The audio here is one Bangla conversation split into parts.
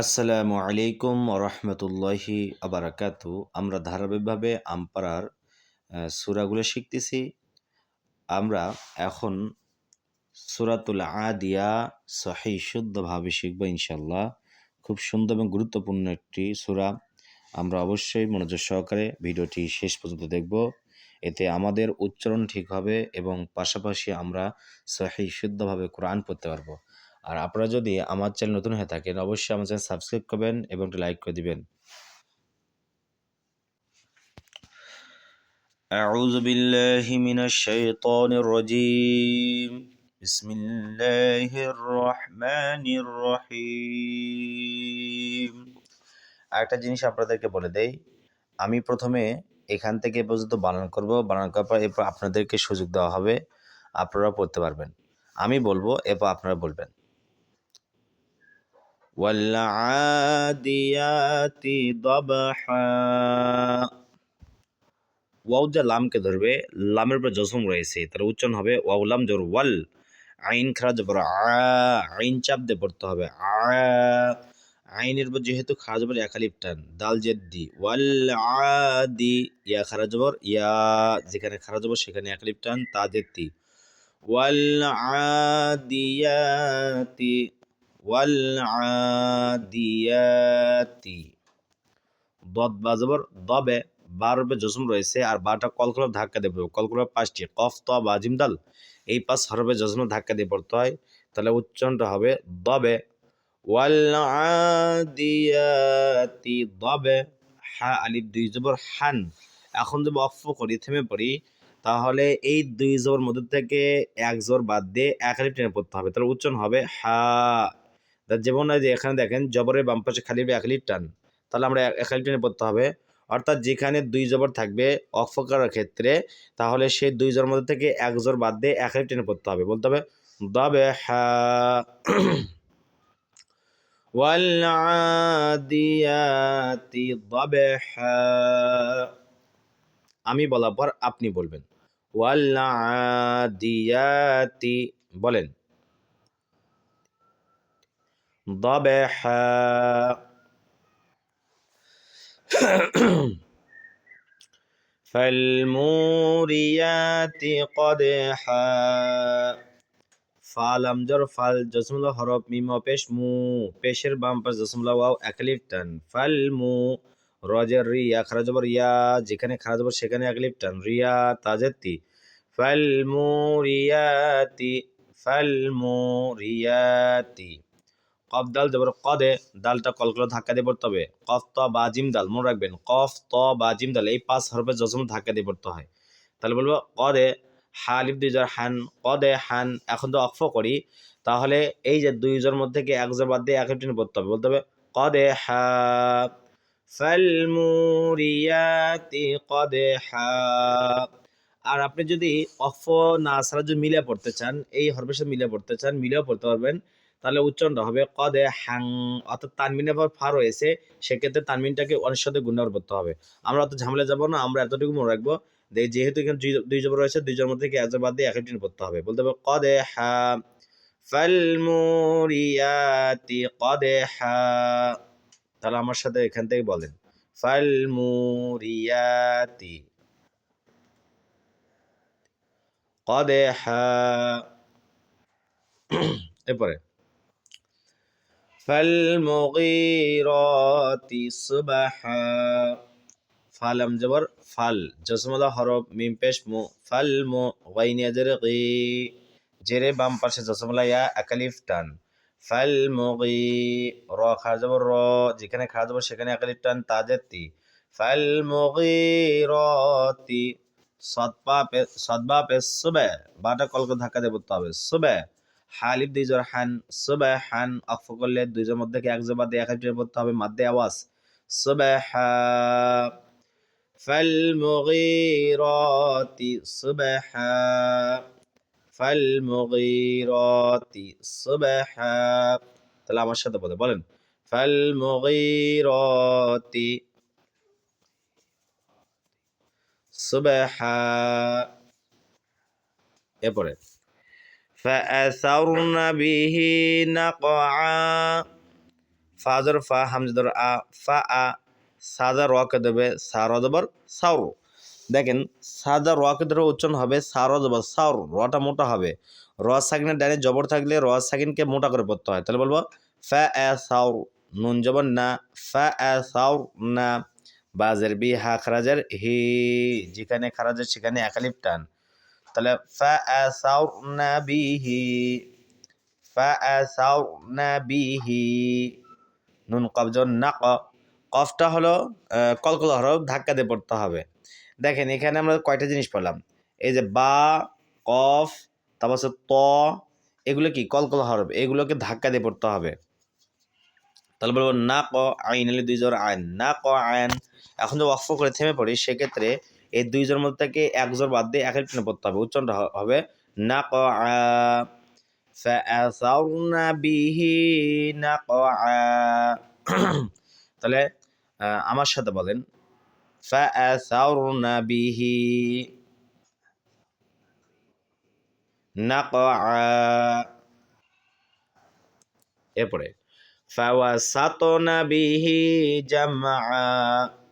আসসালামু আলাইকুম রহমতুল্লাহি আবারাকাতু আমরা ধারাবাহিকভাবে আমপাড়ার সূরাগুলো শিখতেছি। আমরা এখন সুরাতুল আদিয়া সহি শুদ্ধভাবে শিখব ইনশাল্লাহ খুব সুন্দর এবং গুরুত্বপূর্ণ একটি সুরা। আমরা অবশ্যই মনোযোগ সহকারে ভিডিওটি শেষ পর্যন্ত দেখব। এতে আমাদের উচ্চারণ ঠিক হবে এবং পাশাপাশি আমরা সহি শুদ্ধভাবে কোরআন পড়তে পারব। আর আপনারা যদি আমার চ্যানেল নতুন হয়ে থাকেন অবশ্যই আমার চ্যানেল সাবস্ক্রাইব করবেন এবং একটি লাইক করে দিবেন أعوذ بالله من الشيطان الرجيم بسم الله الرحمن الرحيم একটা জিনিস আপনাদেরকে বলে দেই আমি প্রথমে এখান থেকে এ পর্যন্ত বানান করব বানান করার পর এরপর আপনাদেরকে সুযোগ দেওয়া হবে আপনারা পড়তে পারবেন আমি বলবো এরপর আপনারা বলবেন والعاديات ضبحا ওয়াও যা লামকে ধরবে লামের উপর জসম রয়েছে তার উচ্চারণ হবে ওয়াও লাম জোর ওয়াল আইন খারা জবর আ আইন চাপ দিয়ে পড়তে হবে আ আইনের উপর যেহেতু খারা জবর একালিপ টান দাল জেদ্দি ওয়াল আদি ইয়া খারা জবর ইয়া যেখানে খারা জবর সেখানে একালিপ টান তা জেদ্দি ওয়াল আদিয়াতি ওয়াল আদিয়াতি দদ বাজবর দবে বার রূপে জসম রয়েছে আর বাটা কলকলার ধাক্কা দিয়ে পড়বে। কলকলার পাঁচটি, কফ ত বা জিমদাল, এই পাঁচ হরফে জসম ধাক্কা দিয়ে পড়তে হয়। তাহলে উচ্চারণটা হবে দবে। ওয়াল আদিয়াতি দবে, হা, আলিফ, দুই জবর, হান। এখন যদি অফ করি, থেমে পড়ি, তাহলে এই দুই জবর মধ্যে থেকে এক জবর বাদ দিয়ে এক আলিফ টেনে পড়তে হবে। তাহলে উচ্চারণ হবে হা। যেমন এই যে এখানে দেখেন জবরের বাম পাশে খালি এক আলিফ টান তাহলে আমরা এক আলিফ টেনে পড়তে হবে অর্থাৎ যেখানে দুই জবর থাকবে অফ করার ক্ষেত্রে তাহলে সেই দুই জবর মধ্যে থেকে এক জবর বাদ দিয়ে এক আলিফ টেনে পড়তে হবে বলতে হবে দবে হা والعاديات ضبحا আমি বলার পর আপনি বলবেন ওয়াল্লাদিয়াতি বলেন ضبحا فالموريات قدحا ফাল আমজর ফাল জসমুল্লাহ হরফ মিম পেশ মু পেশের বাম পাশ জসমুল্লাহ ওয়াও একালিফ টান ফাল মু রজের রি ইয়া খারা জবর ইয়া যেখানে খারা জবর সেখানে একালিফ টান রিয়া তাজেতি ফাল মু রিয়াতি ফাল মু রিয়াতি কফ দাল জবর কদে, দালটা কলকলা ধাক্কা দিয়ে পড়তে হবে। কফ ত বা জিম দাল, মনে রাখবেন কফ ত বা জিম দাল, এই পাঁচ হরফে জসম ধাক্কা দিয়ে পড়তে হয়। তাহলে বলব কদে, হালিফ দুই জোর হান, কদে, হান, এখন তো অক্ফ করি। তাহলে এই যে দুই জোর মধ্যে থেকে এক জোর বাদ দিয়ে এক পড়তে হবে, বলতে হবে কদে হা ফালমুরিয়াতি কদে হা। আর আপনি যদি অফ না ছাড়া যদি মিলে পড়তে চান, এই হরফের সাথে মিলে পড়তে চান মিলেও পড়তে পারবেন। তাহলে উচ্চারণটা হবে কদে হাং। অর্থাৎ তানমিনের পর ফা রয়েছে, সেক্ষেত্রে তানমিনটাকে অনেক সাথে গুণার করতে হবে। আমরা অত ঝামেলা যাব না, আমরা এতটুকু মনে রাখব যেহেতু এখানে দুই- জবর রয়েছে, দুই জবর থেকে এক বাদ দিয়ে এক টিন পড়তে হবে। বলতে হবে কদে হা ফালমুরিয়াতি কদে হা। তাহলে আমার সাথে এখান থেকে বলেন ফালমুরিয়াতি কদে হা। এরপরে ফালমুগিরাতি সুবাহা ফালাম জবর ফাল জসমলা হরফ মিম পেশ মু ফাল মু গাইনিয়া জেরে বাম পাশে জসমলা ইয়া একালিফ টান ফাল মুগি র খা জবর র যেখানে খা জবর সেখানে একালিফ টান তাজেতি ফাল মুগিরাতি সদপা পে সদবা পে সুবে বাটা কলকে ধাক্কা পড়তে হবে সুবে হালিফ দুই জোর হান সুবে হান অক্ফ করলে দুই জোর মধ্যে থেকে এক জোর বাদ দিয়ে এক টেনে পড়তে হবে মাদ্দে আওয়াজ সুবে হা فالمغيرات صبحا فالمغيرات صبحا তাহলে আমার সাথে বলে বলেন فالمغيرات صبحا এরপরে فأثرن به نقعا ফাজর ফা হামজাদর আ ফা আ সাদা রকে দেবে সার জবর সাউর দেখেন সাদা রকে ধরে উচ্চারণ হবে সার জবর সাউর রটা মোটা হবে র সাকিনের ডানে জবর থাকলে র সাকিনকে মোটা করে পড়তে হয় তাহলে বলবো ফা এ সাউর নুন জবর না ফা এ সাউর না বাজের বি হা খারাজের হি যেখানে খারাজের সেখানে একালিপ টান তাহলে ফা এ সাউর না বিহি ফা এ সাউর না বিহি। নুন কবজন না ক কফটা হলো কলকল হরফ, ধাক্কা দিয়ে পড়তে হবে। দেখেন, এখানে আমরা কয়টা জিনিস পেলাম এই যে বা, কফ, তারপর হচ্ছে ত, এগুলো কি? কলকল হরফ, এগুলোকে ধাক্কা দিয়ে পড়তে হবে। তাহলে বলব না ক আইন, দুই জোর আইন। না ক আইন। এখন যদি অক্ষ করে থেমে পড়ি, সেক্ষেত্রে এই দুই জোর মধ্যে থেকে এক জোর বাদ দিয়ে একের টেনে পড়তে হবে উচ্চারণটা হ- হবে না ক فأثرن به نقعا তাহলে আহ, আমার সাথে বলেন فأثرن به نقعا এরপরে فوسطن به جمعا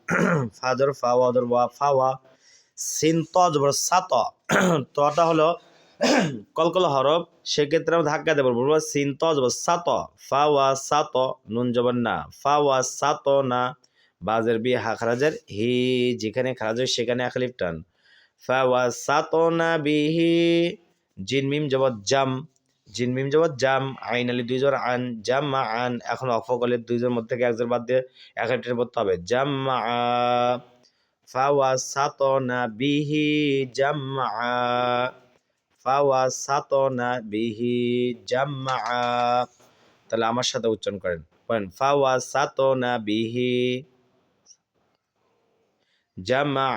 ফাদর ফাওয়াদর ওয়া ফাওয়া সিন, ত, জবর সাত তটা হলো কলকল হরফ, সেক্ষেত্রে আমরা ধাক্কা দেবো। বলব সিন, ত, জবর সাত ফাওয়া সাত নুন, জবর, না। ফাওয়া সাত না। বাজের বি, হা, খারাজের হি, যেখানে খারাজ হয় সেখানে আখলিফ টান। ফাওয়া সাত না বিহি জিন, মিম, জবর, জাম। জিন মিম জবর জাম আইন আলি দুই জোর আন, জাম মা আন, এখন অফ করলে দুই জোর মধ্যে থেকে এক বাদ দিয়ে এক টেনে পড়তে হবে। জাম মা ফাওয়া সাত না বিহি, জাম মা ফাওয়া সাত না বিহি, জাম মা তাহলে আমার সাথে উচ্চারণ করেন। বলেন ফাওয়া সাত না বিহি, জামা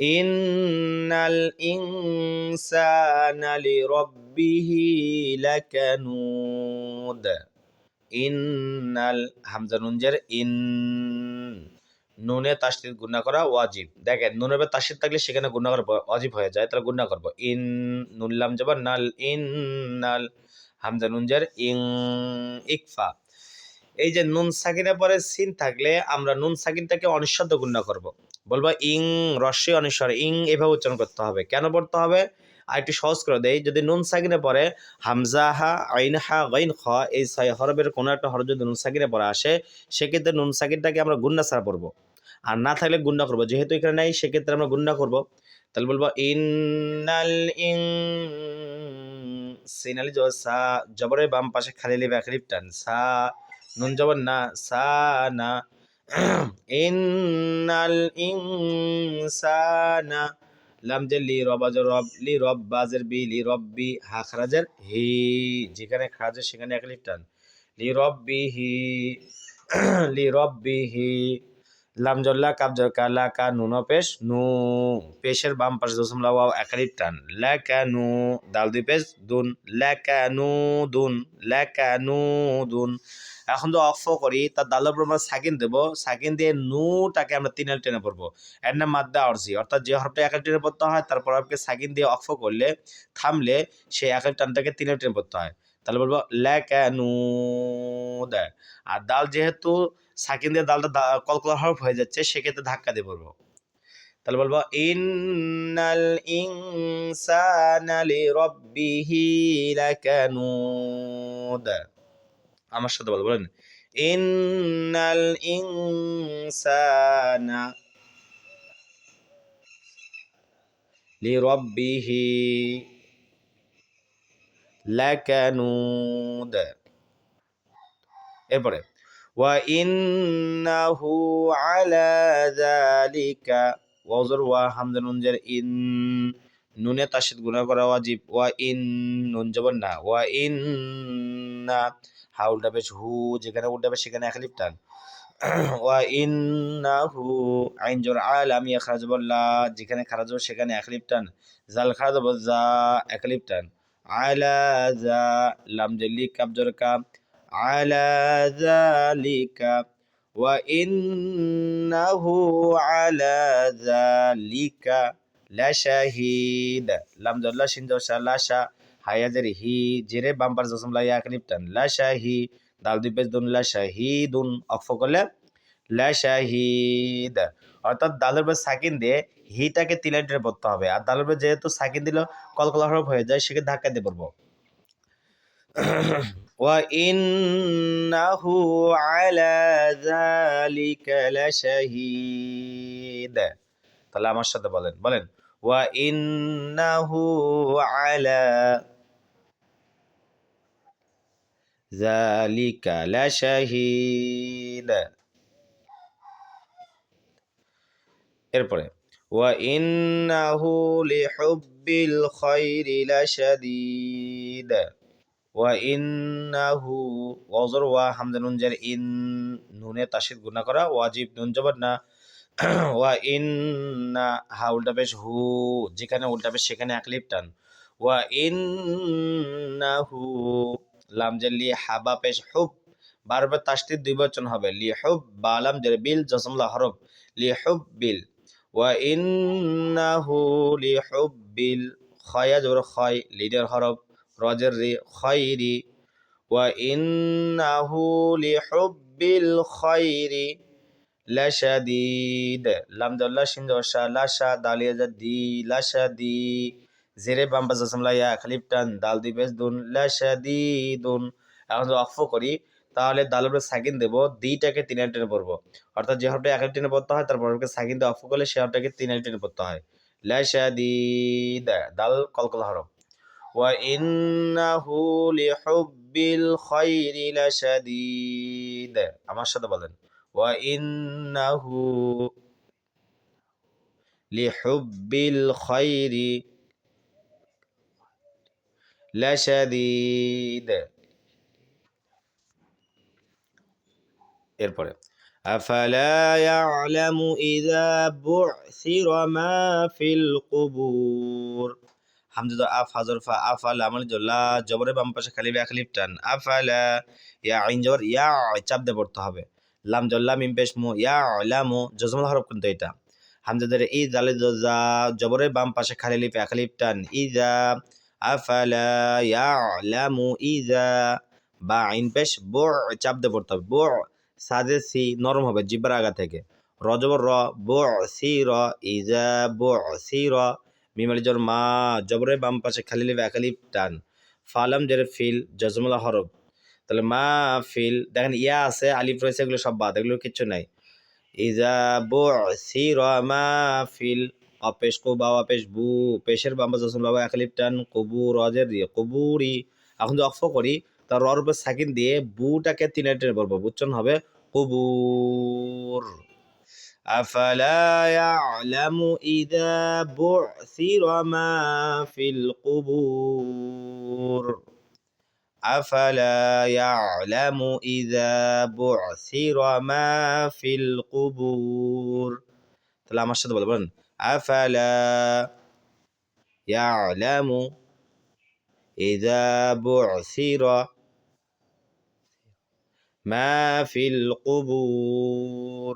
ইন্নাল ইনসানা লিরাব্বিহি লাকানুদ। ইন্নাল হামজা নুন জের ইন, নুনে তাসদিদ গুণা করা ওয়াজিব। দেখেন, নুনের পর থাকলে সেখানে গুণা করা ওয়াজিব হয়ে যায়, তাহলে গুণা করব। ইন, নুন লাম জবর, নাল ইন নাল হামজা নুন জের ইং, ইকফা। এই যে নুন সাকিনের পরে সিন থাকলে আমরা নুন সাকিনটাকে অনিঃশব্দ গুণা করব। বলব ইং রস্যই অনিশ্বর ইং এভাবে উচ্চারণ করতে হবে। কেন পড়তে হবে? আর একটু সহজ করে দেই, যদি নুন সাকিনে পরে হামজা হা, আইন হা, গাইন খ এই ছয় হরবের কোনো একটা হরফ যদি নুন সাকিনে পরে আসে, সেক্ষেত্রে নুন সাকিনটাকে আমরা গুন্না ছাড়া পড়ব। আর না থাকলে গুন্না করব, যেহেতু এখানে নাই, সেক্ষেত্রে আমরা গুন্না করব। তাহলে বলব ইন্নাল ইং সিনালি জবরের বাম পাশে খালি এক টান, সা নুন জবর না, সা, না। ইন্নাল ইনসানা লাম যে লি রবাজ রব, লি রব বাজের বি, লি রব্বি হা খারাজের হি। যেখানে খারাজের সেখানে এক লিফটান লি রব্বি হি, লি রব্বি হি। লাম জল্লা কাব জরকা লা কা নুন পেশ, নু। পেশের বাম পাশে দশম লা ওয়াও একালিপ টান। লা কা নু, দাল দুই পেশ, দুন। লা কা নু, দুন। লা কা নু, দুন। এখন তো অফ করি তার দালের উপর আমরা সাকিন দেবো। সাকিন দিয়ে নুটাকে আমরা তিনাল টেনে পড়ব। এর নাম মাদ্দা অর্জি অর্থাৎ যে হরফটা একাল টেনে পড়তে হয় তারপর হরফকে সাকিন দিয়ে অফ করলে, থামলে সেই একাল টানটাকে তিনাল টেনে পড়তে হয়। তাহলে বলব ল্যাকানু দেয় আর দাল যেহেতু সাকিন দিয়ে দালটা কলকলা হরফ হয়ে যাচ্ছে, সেক্ষেত্রে ধাক্কা দিয়ে বলব তাহলে বলব, ইন্নাল ইনসানা লিরাব্বিহি লাকানুদ। আমার সাথে বলো, বলেন, ইন্নাল ইনসানা লিরাব্বিহি লাকানুদ। এরপরে ইন্নাহু আলা যালিকা ওয়াজর ওয়া হামজা নুন জের ইন নুনে তাশদীদ গুণা করা ওয়াজিব। ওয়া ইন নুন জবর না। ওয়া ইন না। হা উল্টা হু যেখানে উল্টা পেশ সেখানে এক টান। ওয়া ইন্নাহু আইন জোর আলাম ইয়া খারাজ বল্লা যেখানে খারাজ সেখানে এক টান। জাল খারাজ হবে যা এক টান। আলা যা লাম জেলি কাব জোর কাব على ذلك وإنه على ذلك لشهيد لم جل شين جوشا لاشا হায়াজের হি জেরে বাম্পার জসম লা ইয়া আলিফ টান লা শাহি দাল দুই পেশ দুন লা শাহিদুন অক্ফ করলে লা শাহিদ অর্থাৎ দালের উপর সাকিন দিয়ে হিটাকে তিন লাইনের পড়তে হবে আর দালের উপর যেহেতু সাকিন দিল কলকলা হরফ হয়ে যায় সেকে ধাক্কা দিয়ে পড়বো وإنه على ذلك لشهيد তাহলে আমার সাথে বলেন বলেন وإنه على ذلك لشهيد এরপরে وإنه لحب الخير لشديد ওয়া ইন্নাহু ওয়াজর ওয়া হামজা নুন জের ইন নুনে তাসিদ গুণা করা, ওয়াজিব নুন জবর না। ওয়া ইন না হা উল্টা পেশ হু, যেখানে উল্টা পেশ সেখানে এক লিপ টান। ওয়া ইন ইন্নাহু, লাম জের লি হাবা পেশ, হুব, বারবার তাসদিদ দুই বচন হবে। লি হুব, বা লাম জের বিল জসমলা হরফ। লি হুব বিল। ওয়া ইন্নাহু, লি হুব বিল, খয়া জবর খয়, লিডার হরফ। রজের রি খয়রি ওয়া ইন্নাহু লিহুব্বিল খয়রি লাশাদিদ, লাম দাল্লা শিন দশা লাশা দালিয়া যা দি লাশাদি জেরে বাম্বা জাসমলা ইয়া খালিফ টান, দাল দি বেশ দুন লাশাদিদুন এখন যদি অক্ফ করি, তাহলে দালের উপরে সাকিন দেবো, দিটাকে তিন আলি টেনে পড়ব। অর্থাৎ যে হরফটা এক আলি টেনে পড়তে হয় তারপর হরফকে সাকিন দিয়ে অক্ফ করলে সে হরফটাকে তিন আলি টেনে পড়তে হয়। লাশাদিদ দাল কলকলা হরফ আমার সাথে বলেন وإنه لحب الخير لشديد এরপরে أفلا يعلم إذا بعثر ما في القبور হামজা আফ হাজর ফা আফাল আমল জল্লা জবরে বাম পাশে খালি বে খালিফ টান। আফালা ইয়া আইন জবর ইয়া চাপ দিয়ে পড়তে হবে। লাম জল্লা, মিম পেশ মু ইয়া লামু জজমল হরফ কিন্তু এটা। হামজা ধরে ই জালে জা জবরে বাম পাশে খালি লিপ খালিফ টান। ইজা আফালা ইয়া লামু ইজা বা আইন পেশ বো, চাপ দিয়ে পড়তে হবে। বো সাজে সি, নরম হবে, জিব্বার আগা থেকে। রজবর র, বো, সি, র ইজা বো, সি, র মিমালি জর, মা, জবরে বাম পাশে খালি লিবে একালিপ টান। ফালাম জের ফিল জজমুল্লাহ হরফ। তাহলে মা, ফিল, দেখেন ইয়া আছে, আলিফ রয়েছে, এগুলো সব বাদ, এগুলো কিচ্ছু নাই। ইজা বু সি র মা, ফিল, অপেশ কো বা অপেশ বু, পেশের বাম পাশে জজমুল্লাহ একালিপ টান, কবু রজের দিয়ে, কবুরি। এখন যদি অক্ষ করি, তার রর উপর সাকিন দিয়ে বুটাকে তিন টেনে বলব বুচ্চন হবে? কবুর। أفلا يعلم إذا بعثر ما في القبور أفلا يعلم إذا بعثر ما في القبور তাহলে আমার সাথে বলবেন أفلا يعلم إذا بعثر ما في القبور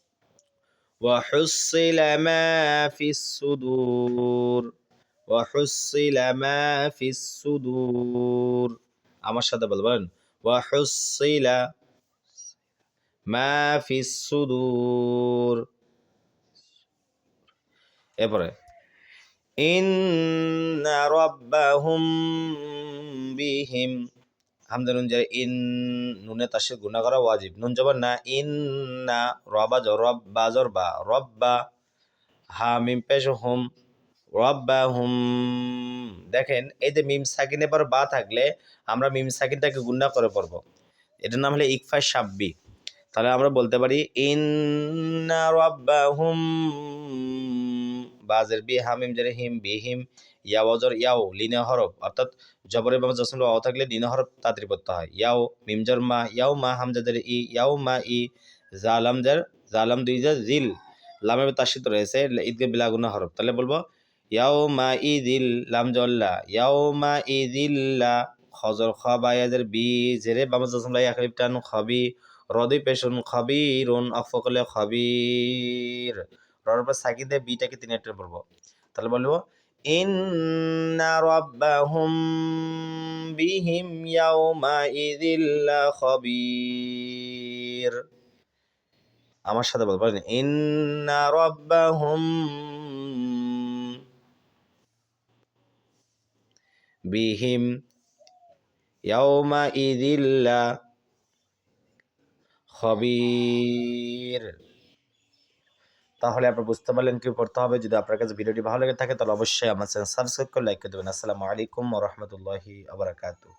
وحصل ما في الصدور وحصل ما في الصدور আমার সাথে বল বলেন وحصل ما في الصدور এরপরে إن ربهم بهم হামদা নুন যায় ইন নুনে তাসে গুণা করা ওয়াজিব। নুন জবর না ইন না রবা রব বাজর বা রব্বা হা মিম পেশ হুম, রব্বা হুম। দেখেন, এই যে মিম সাকিনের পর বা থাকলে আমরা মিম সাকিনটাকে গুণা করে পড়ব। এটার নাম হলো ইকফা সাব্বি। তাহলে আমরা বলতে পারি ইন ইন্না রব্বা হুম, বাজের বি হামিম জের হিম বিহিম ইয়া অজর ইয়াও লিনে হরফ, অর্থাৎ জবরের বামে জসমলা ওয়াও থাকলে লিনে হরফ তাড়াতাড়ি পড়তে হয়। ইয়াও মিমজর মা ইয়াও মা হামজাদের ই ইয়াও মা ই জালাম জালামদের জালাম দুই যে জিল লামের তাসিত রয়েছে ঈদকে বিলাগুনা হরফ। তাহলে বলব ইয়াও মা ই দিল লাম জল্লা ইয়াও মা ই দিল্লা খজর খাবায়াদের বি জেরে বামে জসমলা ইয়াকলিফ টান খবি, রদি পেশন খবিরুন অফকলে খবির। রর পর সাকি দিয়ে বিটাকে তিন একটা বলব। তাহলে বলব ইন্না রাব্বাহুম বিহিম ইয়াউমা ইযিল্লা খবির আমার সাথে বলব ইন্না রাব্বাহুম বিহিম ইয়াউমা ইযিল্লা খবির তাহলে আপনারা বুঝতে পারলেন কি করতে হবে। যদি আপনার কাছে ভিডিওটি ভালো লেগে থাকে, তাহলে অবশ্যই আমার চ্যানেল সাবস্ক্রাইব করে লাইক করে দেবেন। আসসালামু আলাইকুম রহমতুল্লাহি আবরাকাতু